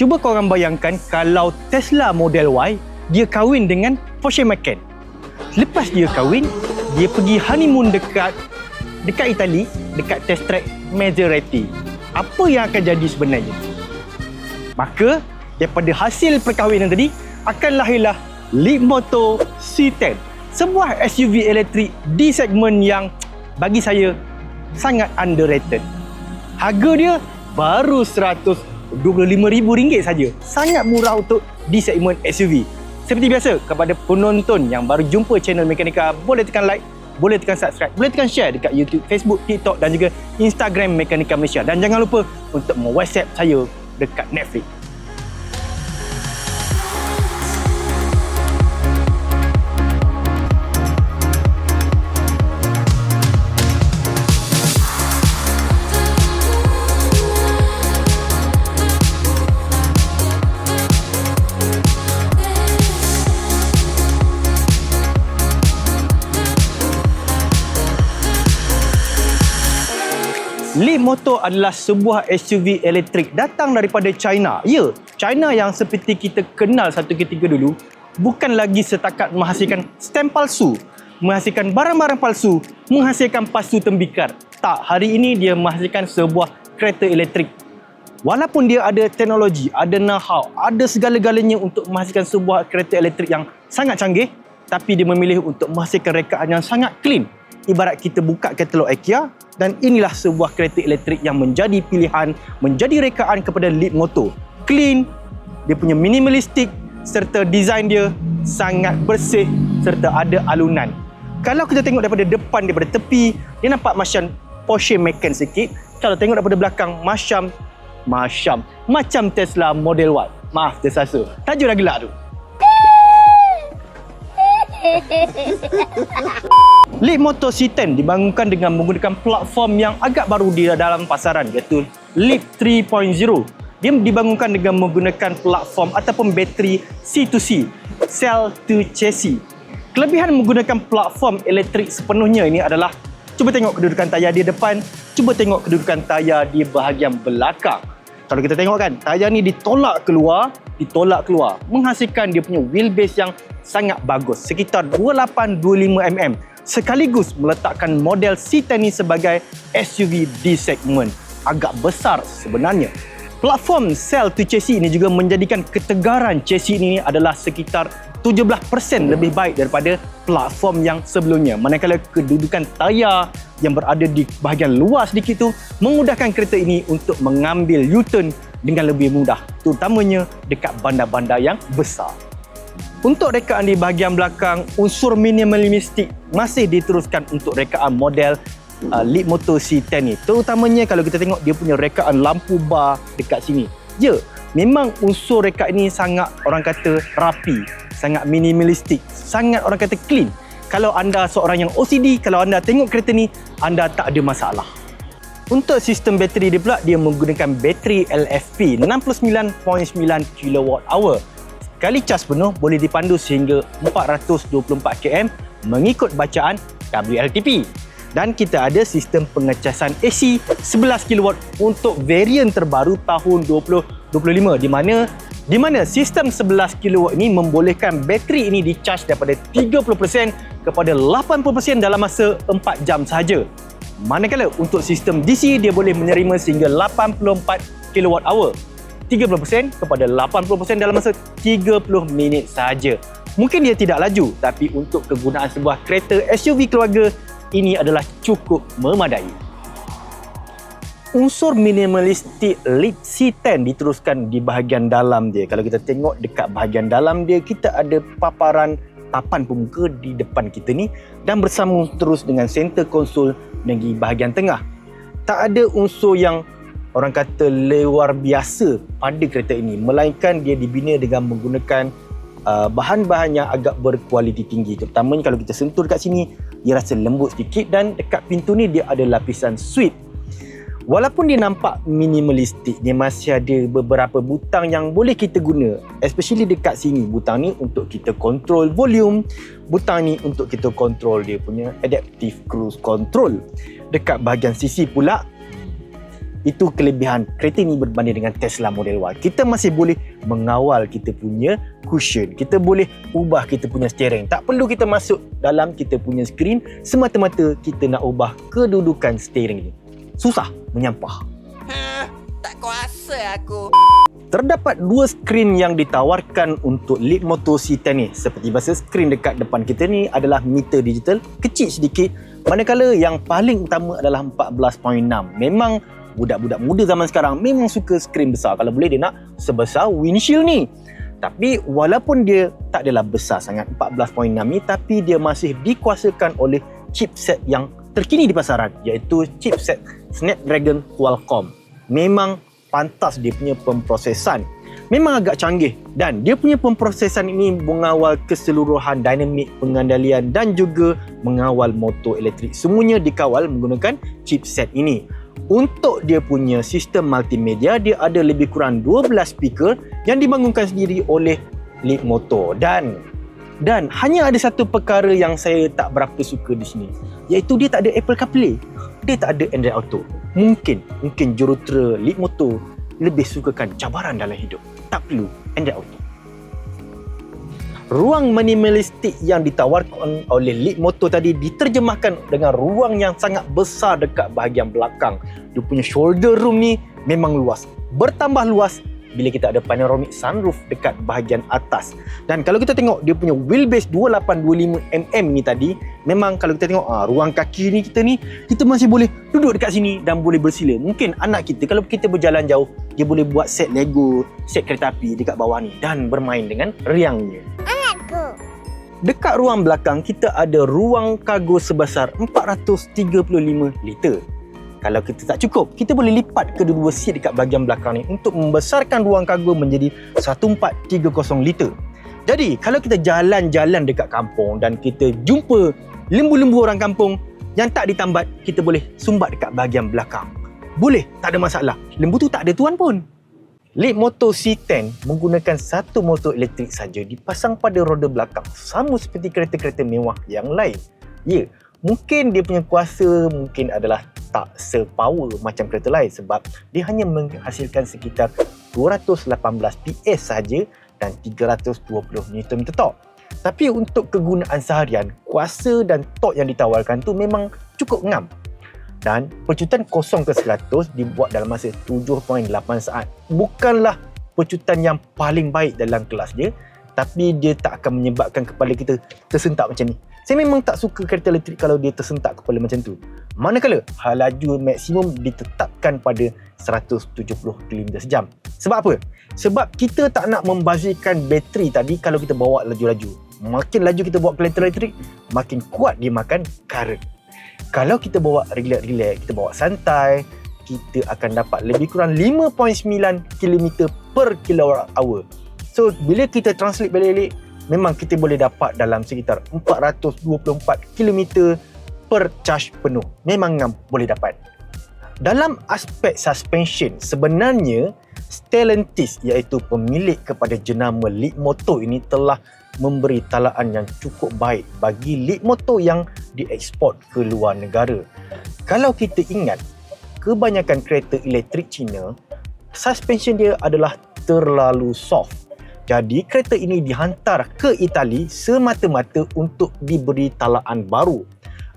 Cuba korang bayangkan kalau Tesla Model Y dia kahwin dengan Porsche Macan. Lepas dia kahwin, dia pergi honeymoon dekat dekat Itali, dekat test track Maserati. Apa yang akan jadi sebenarnya? Maka daripada hasil perkahwinan tadi akan lahirlah Leapmotor C10. Sebuah SUV elektrik di segmen yang bagi saya sangat underrated. Harga dia baru RM125,000 saja. Sangat murah untuk di segmen SUV. Seperti biasa, kepada penonton yang baru jumpa channel Mekanika, boleh tekan like, boleh tekan subscribe, boleh tekan share dekat YouTube, Facebook, TikTok dan juga Instagram Mekanika Malaysia. Dan jangan lupa untuk me-WhatsApp saya dekat Netflix. Motor adalah sebuah SUV elektrik datang daripada China. Ya, China yang seperti kita kenal satu ketika dulu bukan lagi setakat menghasilkan stem palsu, menghasilkan barang-barang palsu, menghasilkan pasu tembikar. Tak, hari ini dia menghasilkan sebuah kereta elektrik. Walaupun dia ada teknologi, ada know-how, ada segala-galanya untuk menghasilkan sebuah kereta elektrik yang sangat canggih, tapi dia memilih untuk menghasilkan rekaan yang sangat clean. Ibarat kita buka katalog IKEA dan inilah sebuah kereta elektrik yang menjadi pilihan, menjadi rekaan kepada Leap Motor. Clean, dia punya minimalistik serta design dia sangat bersih serta ada alunan. Kalau kita tengok daripada depan, daripada tepi, dia nampak macam Porsche Macan sikit. Kalau tengok daripada belakang, macam macam macam Tesla Model Y. Maaf, tersasa. Tajuk dah gelak tu. Leap Motor C10 dibangunkan dengan menggunakan platform yang agak baru di dalam pasaran iaitu Leap 3.0. Dia dibangunkan dengan menggunakan platform ataupun bateri C2C, cell to chassis. Kelebihan menggunakan platform elektrik sepenuhnya ini adalah cuba tengok kedudukan tayar di depan, cuba tengok kedudukan tayar di bahagian belakang. Kalau kita tengok kan, tayar ni ditolak keluar, ditolak keluar, menghasilkan dia punya wheelbase yang sangat bagus, sekitar 2825 mm sekaligus meletakkan model C10 ini sebagai SUV di segmen agak besar sebenarnya. Platform cell to chassis ini juga menjadikan ketegaran chassis ini adalah sekitar 17% lebih baik daripada platform yang sebelumnya. Manakala kedudukan tayar yang berada di bahagian luar sedikit tu memudahkan kereta ini untuk mengambil U-turn dengan lebih mudah, terutamanya dekat bandar-bandar yang besar. Untuk rekaan di bahagian belakang, unsur minimalistik masih diteruskan untuk rekaan model uh, Leap Motor C10 ni. Terutamanya kalau kita tengok dia punya rekaan lampu bar dekat sini. Ya, memang unsur rekaan ini sangat orang kata rapi, sangat minimalistik, sangat orang kata clean. Kalau anda seorang yang OCD, kalau anda tengok kereta ni, anda tak ada masalah. Untuk sistem bateri dia pula, dia menggunakan bateri LFP 69.9 kWh Kali cas penuh boleh dipandu sehingga 424 km mengikut bacaan WLTP. Dan kita ada sistem pengecasan AC 11 kW untuk varian terbaru tahun 2025 di mana di mana sistem 11 kW ini membolehkan bateri ini dicas daripada 30% kepada 80% dalam masa 4 jam sahaja. Manakala untuk sistem DC dia boleh menerima sehingga 84 kWh 30% kepada 80% dalam masa 30 minit sahaja. Mungkin dia tidak laju tapi untuk kegunaan sebuah kereta SUV keluarga ini adalah cukup memadai. Unsur minimalistik Leap C10 diteruskan di bahagian dalam dia. Kalau kita tengok dekat bahagian dalam dia, kita ada paparan papan pemuka di depan kita ni dan bersambung terus dengan center konsol di bahagian tengah. Tak ada unsur yang orang kata luar biasa pada kereta ini melainkan dia dibina dengan menggunakan uh, bahan-bahan yang agak berkualiti tinggi terutamanya kalau kita sentuh dekat sini dia rasa lembut sedikit dan dekat pintu ni dia ada lapisan suite walaupun dia nampak minimalistik dia masih ada beberapa butang yang boleh kita guna. Especially dekat sini butang ni untuk kita control volume butang ni untuk kita control dia punya adaptive cruise control. Dekat bahagian sisi pula Itu kelebihan kereta ini berbanding dengan Tesla Model Y. Kita masih boleh mengawal kita punya cushion. Kita boleh ubah kita punya steering. Tak perlu kita masuk dalam kita punya skrin semata-mata kita nak ubah kedudukan steering ini. Susah menyampah. Ha, tak kuasa aku. Terdapat dua skrin yang ditawarkan untuk Leap Moto C10 ni. Seperti bahasa skrin dekat depan kita ni adalah meter digital, kecil sedikit. Manakala yang paling utama adalah 14.6. Memang budak-budak muda zaman sekarang memang suka skrin besar. Kalau boleh dia nak sebesar windshield ni. Tapi walaupun dia tak adalah besar sangat 14.6 ni tapi dia masih dikuasakan oleh chipset yang terkini di pasaran iaitu chipset Snapdragon Qualcomm. Memang pantas dia punya pemprosesan. Memang agak canggih dan dia punya pemprosesan ini mengawal keseluruhan dinamik pengendalian dan juga mengawal motor elektrik. Semuanya dikawal menggunakan chipset ini. Untuk dia punya sistem multimedia, dia ada lebih kurang 12 speaker yang dibangunkan sendiri oleh Leap Motor dan dan hanya ada satu perkara yang saya tak berapa suka di sini iaitu dia tak ada Apple CarPlay. Dia tak ada Android Auto. Mungkin mungkin jurutera Leap Motor lebih sukakan cabaran dalam hidup. Tak perlu Android Auto. Ruang minimalistik yang ditawarkan oleh Leap Moto tadi diterjemahkan dengan ruang yang sangat besar dekat bahagian belakang. Dia punya shoulder room ni memang luas. Bertambah luas bila kita ada panoramic sunroof dekat bahagian atas. Dan kalau kita tengok dia punya wheelbase 2825mm ni tadi, memang kalau kita tengok ah, ruang kaki ni kita ni, kita masih boleh duduk dekat sini dan boleh bersila. Mungkin anak kita kalau kita berjalan jauh, dia boleh buat set Lego, set kereta api dekat bawah ni dan bermain dengan riangnya. Dekat ruang belakang, kita ada ruang kargo sebesar 435 liter. Kalau kita tak cukup, kita boleh lipat kedua-dua seat dekat bahagian belakang ni untuk membesarkan ruang kargo menjadi 1430 liter. Jadi, kalau kita jalan-jalan dekat kampung dan kita jumpa lembu-lembu orang kampung yang tak ditambat, kita boleh sumbat dekat bahagian belakang. Boleh, tak ada masalah. Lembu tu tak ada tuan pun. Leap Moto C10 menggunakan satu motor elektrik saja dipasang pada roda belakang sama seperti kereta-kereta mewah yang lain. Ya, mungkin dia punya kuasa mungkin adalah tak sepower macam kereta lain sebab dia hanya menghasilkan sekitar 218 PS saja dan 320 Nm torque. Tapi untuk kegunaan seharian, kuasa dan torque yang ditawarkan tu memang cukup ngam dan pecutan 0 ke 100 dibuat dalam masa 7.8 saat. Bukanlah pecutan yang paling baik dalam kelas dia, tapi dia tak akan menyebabkan kepala kita tersentak macam ni. Saya memang tak suka kereta elektrik kalau dia tersentak kepala macam tu. Manakala hal laju maksimum ditetapkan pada 170 km sejam. Sebab apa? Sebab kita tak nak membazirkan bateri tadi kalau kita bawa laju-laju. Makin laju kita bawa kereta elektrik, makin kuat dia makan current kalau kita bawa relax-relax, kita bawa santai, kita akan dapat lebih kurang 5.9 km per kilowatt hour. So, bila kita translate balik-balik, memang kita boleh dapat dalam sekitar 424 km per charge penuh. Memang boleh dapat. Dalam aspek suspension, sebenarnya Stellantis iaitu pemilik kepada jenama Leap Moto ini telah memberi talaan yang cukup baik bagi Leap Moto yang diekspor ke luar negara. Kalau kita ingat, kebanyakan kereta elektrik Cina, suspension dia adalah terlalu soft. Jadi kereta ini dihantar ke Itali semata-mata untuk diberi talaan baru.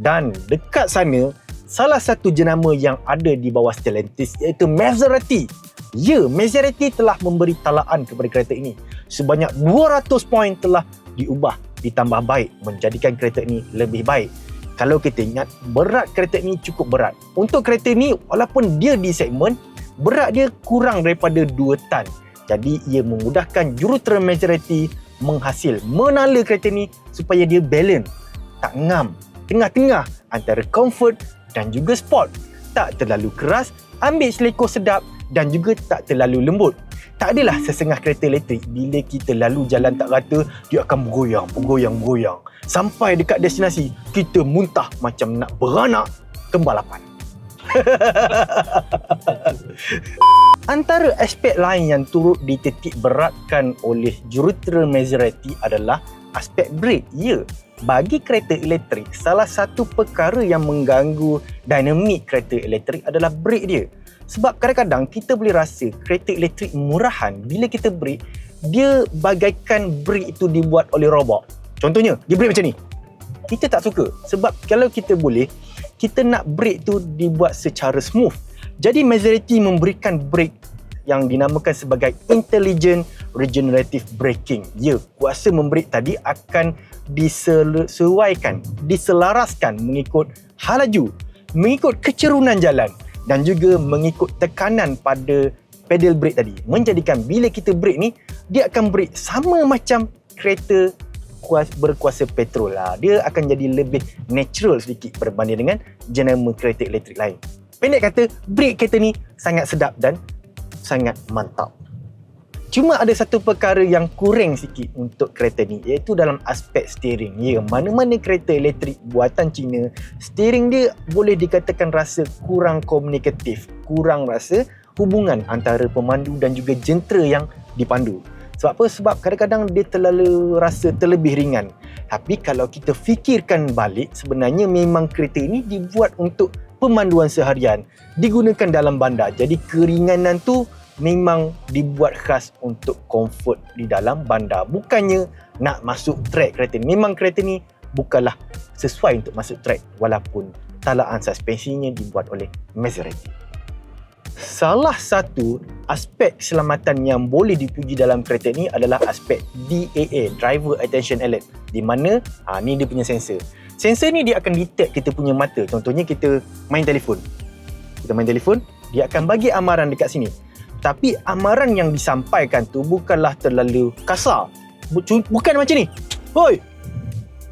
Dan dekat sana, salah satu jenama yang ada di bawah Stellantis iaitu Maserati Ya, Maserati telah memberi talaan kepada kereta ini. Sebanyak 200 poin telah diubah, ditambah baik menjadikan kereta ini lebih baik. Kalau kita ingat, berat kereta ini cukup berat. Untuk kereta ini, walaupun dia di segmen, berat dia kurang daripada 2 tan. Jadi, ia memudahkan jurutera Maserati menghasil menala kereta ini supaya dia balance, tak ngam, tengah-tengah antara comfort dan juga sport. Tak terlalu keras, ambil seleko sedap dan juga tak terlalu lembut. Tak adalah sesengah kereta elektrik bila kita lalu jalan tak rata, dia akan bergoyang, bergoyang, bergoyang. Sampai dekat destinasi, kita muntah macam nak beranak ke balapan. Antara aspek lain yang turut dititik beratkan oleh jurutera Maserati adalah aspek brake. Ya, bagi kereta elektrik, salah satu perkara yang mengganggu dinamik kereta elektrik adalah brake dia. Sebab kadang-kadang kita boleh rasa kereta elektrik murahan bila kita brake, dia bagaikan brake itu dibuat oleh robot. Contohnya, dia brake macam ni. Kita tak suka. Sebab kalau kita boleh, kita nak brake tu dibuat secara smooth. Jadi Maserati memberikan brake yang dinamakan sebagai intelligent regenerative braking. Ya, kuasa membreak tadi akan disesuaikan, diselaraskan mengikut hal laju, mengikut kecerunan jalan dan juga mengikut tekanan pada pedal brake tadi. Menjadikan bila kita brake ni, dia akan brake sama macam kereta kuas, berkuasa petrol lah. Dia akan jadi lebih natural sedikit berbanding dengan jenama kereta elektrik lain. Pendek kata, brake kereta ni sangat sedap dan sangat mantap. Cuma ada satu perkara yang kurang sikit untuk kereta ni iaitu dalam aspek steering. Ya, mana-mana kereta elektrik buatan Cina, steering dia boleh dikatakan rasa kurang komunikatif, kurang rasa hubungan antara pemandu dan juga jentera yang dipandu. Sebab apa? Sebab kadang-kadang dia terlalu rasa terlebih ringan. Tapi kalau kita fikirkan balik, sebenarnya memang kereta ini dibuat untuk pemanduan seharian. Digunakan dalam bandar. Jadi keringanan tu memang dibuat khas untuk comfort di dalam bandar. Bukannya nak masuk track kereta ni. Memang kereta ni bukanlah sesuai untuk masuk track walaupun talaan suspensinya dibuat oleh Maserati. Salah satu aspek keselamatan yang boleh dipuji dalam kereta ni adalah aspek DAA, Driver Attention Alert. Di mana, ha, ni dia punya sensor. Sensor ni dia akan detect kita punya mata. Contohnya kita main telefon. Kita main telefon, dia akan bagi amaran dekat sini. Tapi amaran yang disampaikan tu bukanlah terlalu kasar. Bukan macam ni. Hoi,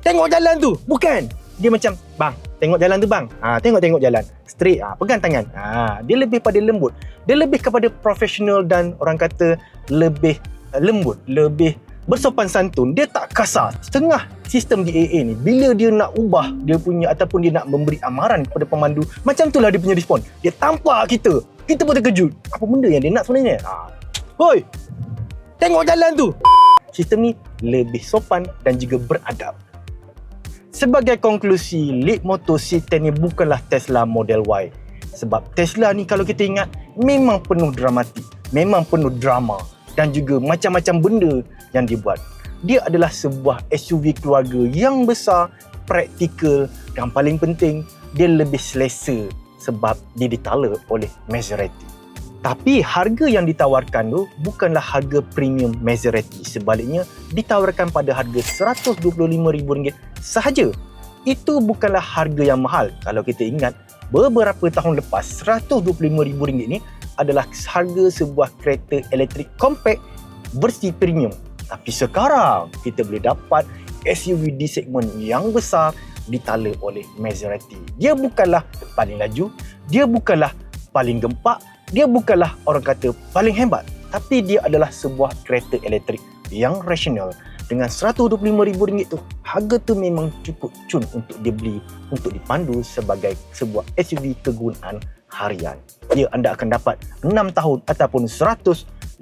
tengok jalan tu. Bukan. Dia macam, bang, tengok jalan tu bang. Ha, tengok-tengok jalan. Straight. Ha, pegang tangan. Ha, dia lebih pada lembut. Dia lebih kepada profesional dan orang kata lebih uh, lembut. Lebih bersopan santun. Dia tak kasar. Setengah sistem DAA ni, bila dia nak ubah dia punya ataupun dia nak memberi amaran kepada pemandu, macam itulah dia punya respon. Dia tampak kita kita pun terkejut. Apa benda yang dia nak sebenarnya? Ha. Hoi! Tengok jalan tu! Sistem ni lebih sopan dan juga beradab. Sebagai konklusi, Leap Motor C10 ni bukanlah Tesla Model Y. Sebab Tesla ni kalau kita ingat, memang penuh dramatik. Memang penuh drama. Dan juga macam-macam benda yang dibuat. Dia adalah sebuah SUV keluarga yang besar, praktikal dan paling penting, dia lebih selesa sebab dia ditala oleh Maserati. Tapi harga yang ditawarkan tu bukanlah harga premium Maserati. Sebaliknya ditawarkan pada harga RM125,000 sahaja. Itu bukanlah harga yang mahal. Kalau kita ingat beberapa tahun lepas RM125,000 ni adalah harga sebuah kereta elektrik compact versi premium. Tapi sekarang kita boleh dapat SUV di segmen yang besar ditala oleh Maserati. Dia bukanlah paling laju, dia bukanlah paling gempak, dia bukanlah orang kata paling hebat, tapi dia adalah sebuah kereta elektrik yang rasional. Dengan RM125,000 tu, harga tu memang cukup cun untuk dibeli, untuk dipandu sebagai sebuah SUV kegunaan harian. Ya, anda akan dapat 6 tahun ataupun 150,000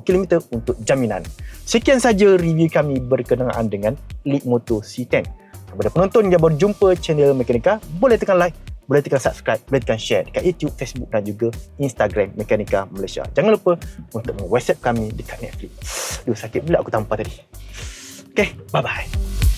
km untuk jaminan. Sekian saja review kami berkenaan dengan Leap Moto C10. Kepada penonton yang baru jumpa channel Mekanika, boleh tekan like, boleh tekan subscribe, boleh tekan share dekat YouTube, Facebook dan juga Instagram Mekanika Malaysia. Jangan lupa untuk WhatsApp kami dekat Netflix. Duh, sakit pula aku tampar tadi. Okay, bye-bye.